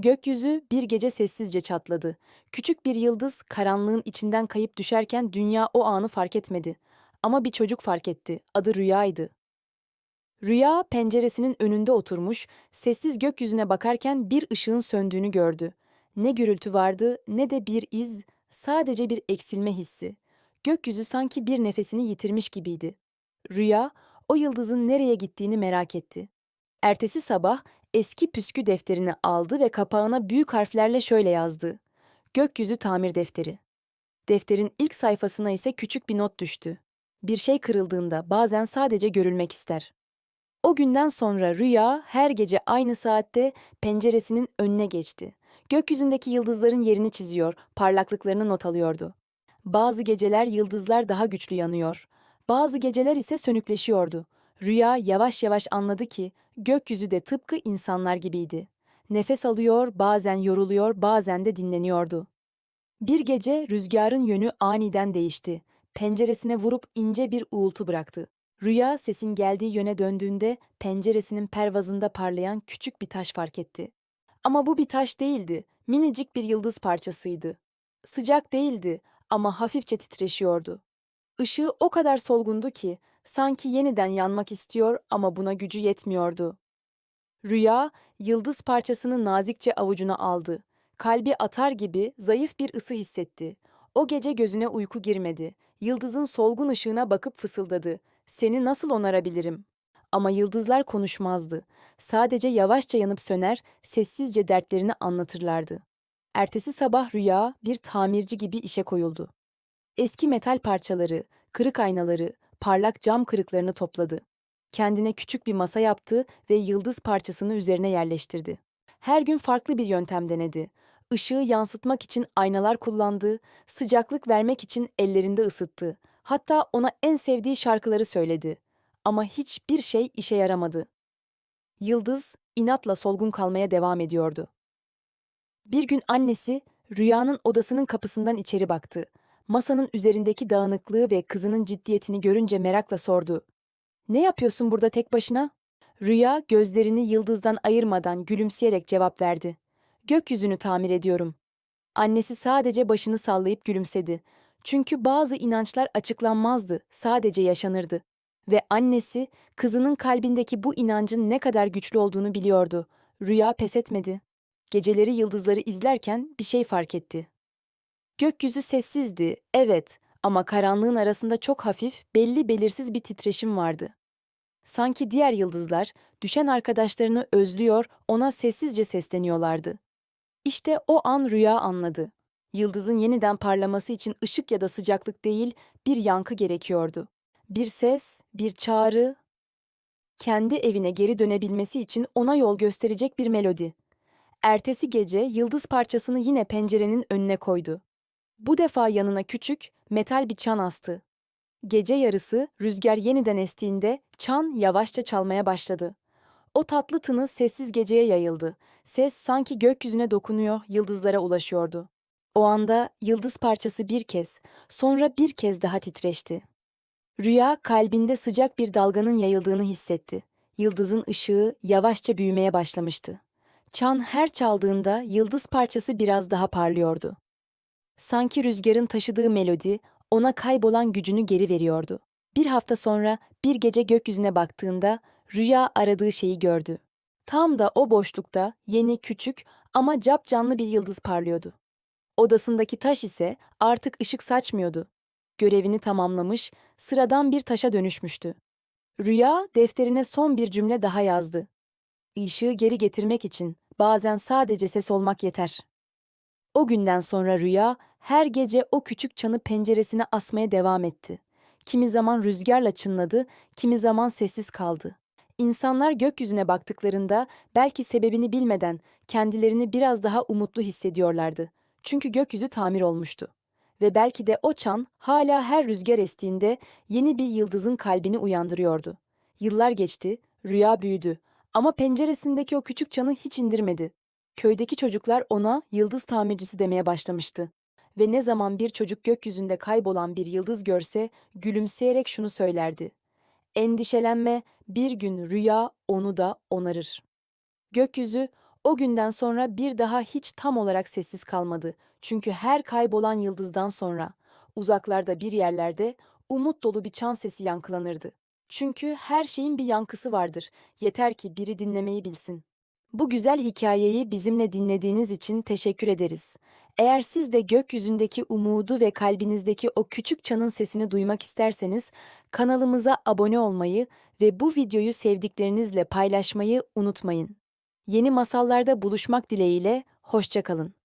Gökyüzü bir gece sessizce çatladı. Küçük bir yıldız karanlığın içinden kayıp düşerken dünya o anı fark etmedi. Ama bir çocuk fark etti. Adı Rüya'ydı. Rüya penceresinin önünde oturmuş, sessiz gökyüzüne bakarken bir ışığın söndüğünü gördü. Ne gürültü vardı ne de bir iz, sadece bir eksilme hissi. Gökyüzü sanki bir nefesini yitirmiş gibiydi. Rüya o yıldızın nereye gittiğini merak etti. Ertesi sabah eski püskü defterini aldı ve kapağına büyük harflerle şöyle yazdı. Gökyüzü tamir defteri. Defterin ilk sayfasına ise küçük bir not düştü. Bir şey kırıldığında bazen sadece görülmek ister. O günden sonra Rüya her gece aynı saatte penceresinin önüne geçti. Gökyüzündeki yıldızların yerini çiziyor, parlaklıklarını not alıyordu. Bazı geceler yıldızlar daha güçlü yanıyor. Bazı geceler ise sönükleşiyordu. Rüya yavaş yavaş anladı ki gökyüzü de tıpkı insanlar gibiydi. Nefes alıyor, bazen yoruluyor, bazen de dinleniyordu. Bir gece rüzgarın yönü aniden değişti. Penceresine vurup ince bir uğultu bıraktı. Rüya sesin geldiği yöne döndüğünde penceresinin pervazında parlayan küçük bir taş fark etti. Ama bu bir taş değildi, minicik bir yıldız parçasıydı. Sıcak değildi ama hafifçe titreşiyordu. Işığı o kadar solgundu ki sanki yeniden yanmak istiyor ama buna gücü yetmiyordu. Rüya, yıldız parçasını nazikçe avucuna aldı. Kalbi atar gibi zayıf bir ısı hissetti. O gece gözüne uyku girmedi. Yıldızın solgun ışığına bakıp fısıldadı. Seni nasıl onarabilirim? Ama yıldızlar konuşmazdı. Sadece yavaşça yanıp söner, sessizce dertlerini anlatırlardı. Ertesi sabah Rüya bir tamirci gibi işe koyuldu. Eski metal parçaları, kırık aynaları, parlak cam kırıklarını topladı. Kendine küçük bir masa yaptı ve yıldız parçasını üzerine yerleştirdi. Her gün farklı bir yöntem denedi. Işığı yansıtmak için aynalar kullandı, sıcaklık vermek için ellerinde ısıttı. Hatta ona en sevdiği şarkıları söyledi. Ama hiçbir şey işe yaramadı. Yıldız inatla solgun kalmaya devam ediyordu. Bir gün annesi Rüya'nın odasının kapısından içeri baktı. Masanın üzerindeki dağınıklığı ve kızının ciddiyetini görünce merakla sordu. Ne yapıyorsun burada tek başına? Rüya gözlerini yıldızdan ayırmadan gülümseyerek cevap verdi. Gökyüzünü tamir ediyorum. Annesi sadece başını sallayıp gülümsedi. Çünkü bazı inançlar açıklanmazdı, sadece yaşanırdı. Ve annesi kızının kalbindeki bu inancın ne kadar güçlü olduğunu biliyordu. Rüya pes etmedi. Geceleri yıldızları izlerken bir şey fark etti. Gökyüzü sessizdi, evet ama karanlığın arasında çok hafif, belli belirsiz bir titreşim vardı. Sanki diğer yıldızlar düşen arkadaşlarını özlüyor, ona sessizce sesleniyorlardı. İşte o an rüya anladı. Yıldızın yeniden parlaması için ışık ya da sıcaklık değil, bir yankı gerekiyordu. Bir ses, bir çağrı, kendi evine geri dönebilmesi için ona yol gösterecek bir melodi. Ertesi gece yıldız parçasını yine pencerenin önüne koydu. Bu defa yanına küçük, metal bir çan astı. Gece yarısı rüzgar yeniden estiğinde çan yavaşça çalmaya başladı. O tatlı tını sessiz geceye yayıldı. Ses sanki gökyüzüne dokunuyor, yıldızlara ulaşıyordu. O anda yıldız parçası bir kez, sonra bir kez daha titreşti. Rüya kalbinde sıcak bir dalganın yayıldığını hissetti. Yıldızın ışığı yavaşça büyümeye başlamıştı. Çan her çaldığında yıldız parçası biraz daha parlıyordu. Sanki rüzgarın taşıdığı melodi ona kaybolan gücünü geri veriyordu. Bir hafta sonra bir gece gökyüzüne baktığında rüya aradığı şeyi gördü. Tam da o boşlukta yeni küçük ama capcanlı bir yıldız parlıyordu. Odasındaki taş ise artık ışık saçmıyordu. Görevini tamamlamış, sıradan bir taşa dönüşmüştü. Rüya defterine son bir cümle daha yazdı. Işığı geri getirmek için bazen sadece ses olmak yeter. O günden sonra Rüya her gece o küçük çanı penceresine asmaya devam etti. Kimi zaman rüzgarla çınladı, kimi zaman sessiz kaldı. İnsanlar gökyüzüne baktıklarında belki sebebini bilmeden kendilerini biraz daha umutlu hissediyorlardı. Çünkü gökyüzü tamir olmuştu. Ve belki de o çan hala her rüzgar estiğinde yeni bir yıldızın kalbini uyandırıyordu. Yıllar geçti, rüya büyüdü ama penceresindeki o küçük çanı hiç indirmedi. Köydeki çocuklar ona yıldız tamircisi demeye başlamıştı. Ve ne zaman bir çocuk gökyüzünde kaybolan bir yıldız görse gülümseyerek şunu söylerdi. Endişelenme, bir gün rüya onu da onarır. Gökyüzü O günden sonra bir daha hiç tam olarak sessiz kalmadı. Çünkü her kaybolan yıldızdan sonra uzaklarda bir yerlerde umut dolu bir çan sesi yankılanırdı. Çünkü her şeyin bir yankısı vardır. Yeter ki biri dinlemeyi bilsin. Bu güzel hikayeyi bizimle dinlediğiniz için teşekkür ederiz. Eğer siz de gökyüzündeki umudu ve kalbinizdeki o küçük çanın sesini duymak isterseniz kanalımıza abone olmayı ve bu videoyu sevdiklerinizle paylaşmayı unutmayın. Yeni masallarda buluşmak dileğiyle hoşça kalın.